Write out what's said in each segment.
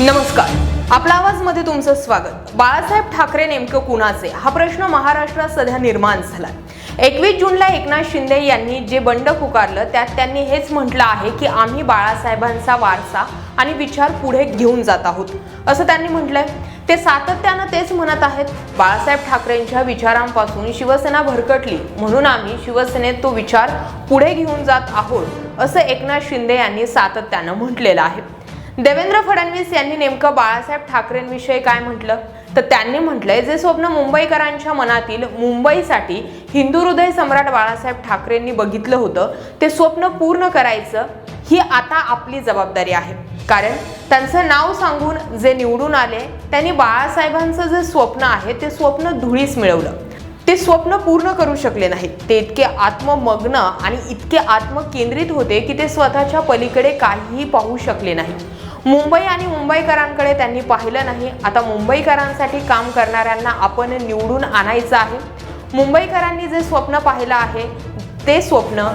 नमस्कार. आपला आवाजमध्ये तुमचं स्वागत. बाळासाहेब ठाकरे नेमकं कुणाचे? हा प्रश्न महाराष्ट्रात सध्या निर्माण झाला एकवीस जूनला एकनाथ शिंदे यांनी जे बंड पुकारलं त्यात त्यांनी हेच म्हटलं आहे की आम्ही बाळासाहेबांचा वारसा आणि विचार पुढे घेऊन जात आहोत. असं त्यांनी म्हटलंय. ते सातत्यानं तेच म्हणत आहेत. बाळासाहेब ठाकरेंच्या विचारांपासून शिवसेना भरकटली म्हणून आम्ही शिवसेनेत तो विचार पुढे घेऊन जात आहोत असं एकनाथ शिंदे यांनी सातत्यानं म्हटलेलं आहे. देवेंद्र फडणवीस यांनी नेमकं बाळासाहेब ठाकरेंविषयी काय म्हटलं? तर त्यांनी म्हटलंय जे स्वप्न मुंबईकरांच्या मनातील मुंबईसाठी हिंदू हृदय सम्राट बाळासाहेब ठाकरेंनी बघितलं होतं ते स्वप्न पूर्ण करायचं ही आता आपली जबाबदारी आहे. कारण त्यांचं नाव सांगून जे निवडून आले त्यांनी बाळासाहेबांचं जे स्वप्न आहे ते स्वप्न धुळीस मिळवलं. ते स्वप्न पूर्ण करू शकले नाहीत. ते इतके आत्ममग्न आणि इतके आत्मकेंद्रित होते की ते स्वतःच्या पलीकडे काहीही पाहू शकले नाही मुंबई आणि मुंबईकरांकडे त्यांनी पाहिलं नाही. आता मुंबईकरांसाठी काम करणाऱ्यांना आपण निवडून आणायचं आहे. मुंबईकरांनी जे स्वप्न पाहिलं आहे ते स्वप्न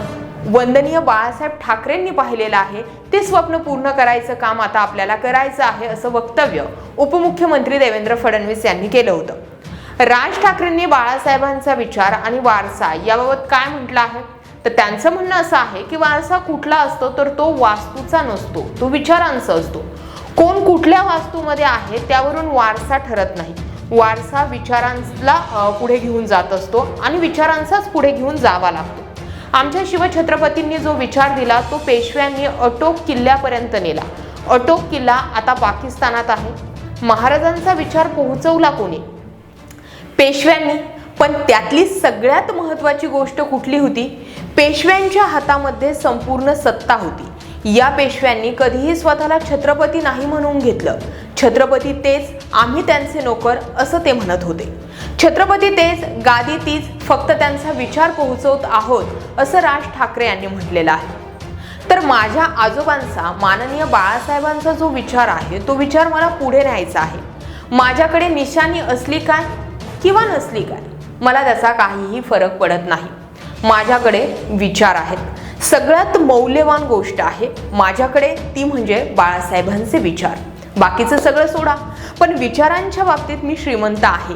वंदनीय बाळासाहेब ठाकरेंनी पाहिलेलं आहे. ते स्वप्न पूर्ण करायचं काम आता आपल्याला करायचं आहे असं वक्तव्य उपमुख्यमंत्री देवेंद्र फडणवीस यांनी केलं होतं. राज ठाकरेंनी बाळासाहेबांचा विचार आणि वारसा याबाबत काय म्हटलं आहे? तर त्यांचं म्हणणं असं आहे की वारसा कुठला असतो तर तो वास्तूचा नसतो तो विचारांचा असतो. कोण कुठल्या वास्तूमध्ये आहे त्यावरून वारसा ठरत नाही. वारसा विचारांला पुढे घेऊन जात असतो आणि विचारांचाच पुढे घेऊन जावा लागतो. आमच्या शिवछत्रपतींनी जो विचार दिला तो पेशव्यांनी अटोक किल्ल्यापर्यंत नेला. अटोक किल्ला आता पाकिस्तानात आहे. महाराजांचा विचार पोहोचवला कोणी? पेशव्यांनी. पण त्यातली सगळ्यात महत्त्वाची गोष्ट कुठली होती? पेशव्यांच्या हातामध्ये संपूर्ण सत्ता होती. या पेशव्यांनी कधीही स्वतःला छत्रपती नाही म्हणून घेतलं. छत्रपती तेच आम्ही त्यांचे नोकर असं ते म्हणत होते. छत्रपती तेच गादी तीच फक्त त्यांचा विचार पोहोचवत आहोत असं राज ठाकरे यांनी म्हटलेलं आहे. तर माझ्या आजोबांचा माननीय बाळासाहेबांचा जो विचार आहे तो विचार मला पुढे न्यायचा आहे. माझ्याकडे निशाणी असली काय किंवा नसली काय मला त्याचा काहीही फरक पडत नाही. माझ्याकडे विचार आहेत. सगळ्यात मौल्यवान गोष्ट आहे माझ्याकडे ती म्हणजे बाळासाहेबांचे विचार. बाकीचं सगळं सोडा. पण विचारांच्या बाबतीत मी श्रीमंत आहे.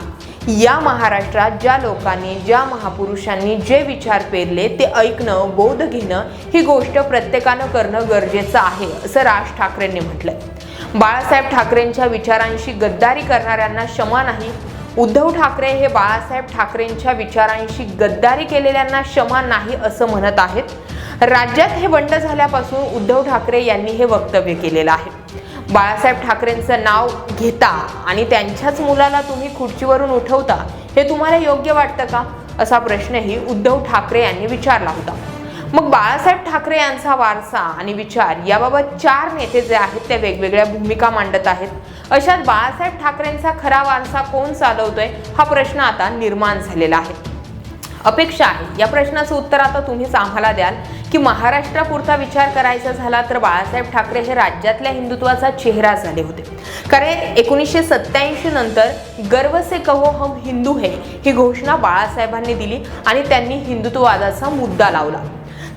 या महाराष्ट्रात ज्या लोकांनी ज्या महापुरुषांनी जे विचार पेरले ते ऐकणं बोध घेणं ही गोष्ट प्रत्येकानं करणं गरजेचं आहे असं राज ठाकरेंनी म्हटलंय. बाळासाहेब ठाकरेंच्या विचारांशी गद्दारी करणाऱ्यांना क्षमा नाही उद्धव ठाकरे हे बाळासाहेब ठाकरेंच्या विचारांशी गद्दारी केलेल्यांना क्षमा नाही असं म्हणत आहेत. राज्यात हे बंड झाल्यापासून उद्धव ठाकरे यांनी हे वक्तव्य केलेलं आहे. बाळासाहेब ठाकरेंचं नाव घेता आणि त्यांच्याच मुलाला तुम्ही खुर्चीवरून उठवता हे तुम्हाला योग्य वाटतं का? असा प्रश्नही उद्धव ठाकरे यांनी विचारला होता. मग बाळासाहेब ठाकरे यांचा वारसा आणि विचार याबाबत चार नेते जे आहेत ते वेगवेगळ्या भूमिका मांडत आहेत. अशात बाळासाहेब ठाकरेंचा खरा वारसा कोण चालवतोय हा प्रश्न आता निर्माण झालेला आहे. अपेक्षा आहे. या प्रश्नाचं उत्तर आता तुम्हीच आम्हाला द्याल की महाराष्ट्रापुरता विचार करायचा झाला तर बाळासाहेब ठाकरे हे राज्यातल्या हिंदुत्वाचा चेहरा झाले होते. कारण एकोणीसशे सत्याऐंशी नंतर गर्व से कहो हम हिंदू है ही घोषणा बाळासाहेबांनी दिली आणि त्यांनी हिंदुत्ववादाचा मुद्दा लावला.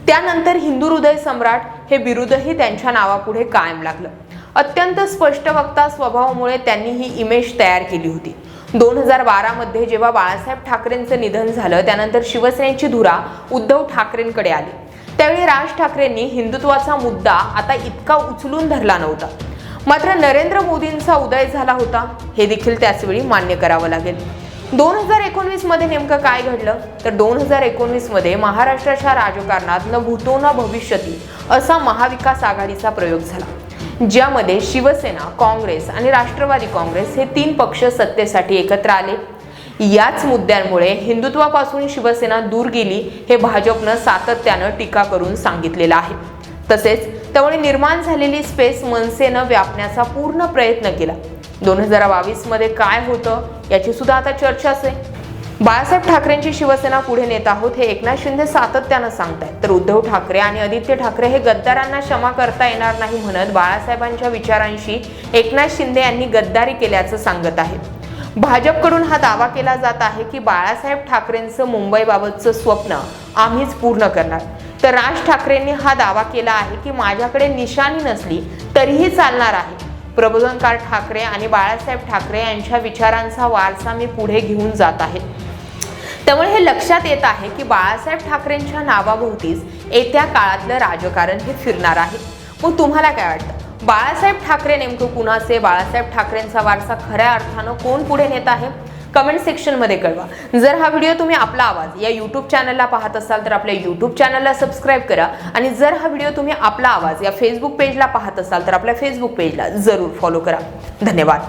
त्यानंतर हिंदू हृदय सम्राट हे बिरुदही त्यांच्या नावापुढे कायम लागलं. अत्यंत स्पष्ट वक्ता स्वभावामुळे त्यांनी ही इमेज तयार केली होती. दोन हजार बारामध्ये जेव्हा बाळासाहेब ठाकरेंचं निधन झालं त्यानंतर शिवसेनेची धुरा उद्धव ठाकरेंकडे आली. त्यावेळी राज ठाकरेंनी हिंदुत्वाचा मुद्दा आता इतका उचलून धरला नव्हता. मात्र नरेंद्र मोदींचा उदय झाला होता हे देखील त्याचवेळी मान्य करावं लागेल. दोन हजार एकोणवीसमध्ये नेमकं काय घडलं? तर दोन हजार एकोणवीसमध्ये महाराष्ट्राच्या राजकारणात न भूतो न भविष्यती असा महाविकास आघाडीचा प्रयोग झाला ज्यामध्ये शिवसेना काँग्रेस आणि राष्ट्रवादी काँग्रेस हे तीन पक्ष सत्तेसाठी एकत्र आले. याच मुद्द्यांमुळे हिंदुत्वापासून शिवसेना दूर गेली हे भाजपनं सातत्यानं टीका करून सांगितलेलं आहे. तसेच त्यामुळे निर्माण झालेली स्पेस मनसेनं व्यापण्याचा पूर्ण प्रयत्न केला. दोन हजार बावीसमध्ये काय होतं याची सुद्धा आता चर्चाच आहे बाळासाहेब ठाकरेंची शिवसेना पुढे नेत आहोत हे एकनाथ शिंदे सातत्यानं सांगतायत. तर उद्धव ठाकरे आणि आदित्य ठाकरे हे गद्दारांना क्षमा करता येणार नाही म्हणत बाळासाहेबांच्या विचारांशी एकनाथ शिंदे यांनी गद्दारी केल्याचं सांगत आहेत. भाजपकडून हा दावा केला जात आहे की बाळासाहेब ठाकरेंचं मुंबईबाबतचं स्वप्न आम्हीच पूर्ण करणार. तर राज ठाकरेंनी हा दावा केला आहे की माझ्याकडे निशाणी नसली तरीही चालणार आहे. प्रबोधनकार ठाकरे आणि बाळासाहेब ठाकरे यांच्या विचारांचा वारसा मी पुढे घेऊन जात आहे. त्यामुळे हे लक्षात येत आहे की बाळासाहेब ठाकरेंच्या नावाभोवतीच येत्या काळातलं राजकारण हे फिरणार आहे. मग तुम्हाला काय वाटतं? बाळासाहेब ठाकरे नेमकं कुणाचे? बाळासाहेब ठाकरेंचा वारसा खऱ्या अर्थानं कोण पुढे नेत आहे? कमेंट सेक्शनमध्ये कळवा. जर हा व्हिडिओ तुम्ही आपला आवाज या यूट्यूब चॅनलला पाहत असाल तर आपल्या यूट्यूब चॅनलला सबस्क्राईब करा. आणि जर हा व्हिडिओ तुम्ही आपला आवाज या फेसबुक पेजला पाहत असाल तर आपल्या फेसबुक पेजला जरूर फॉलो करा. धन्यवाद.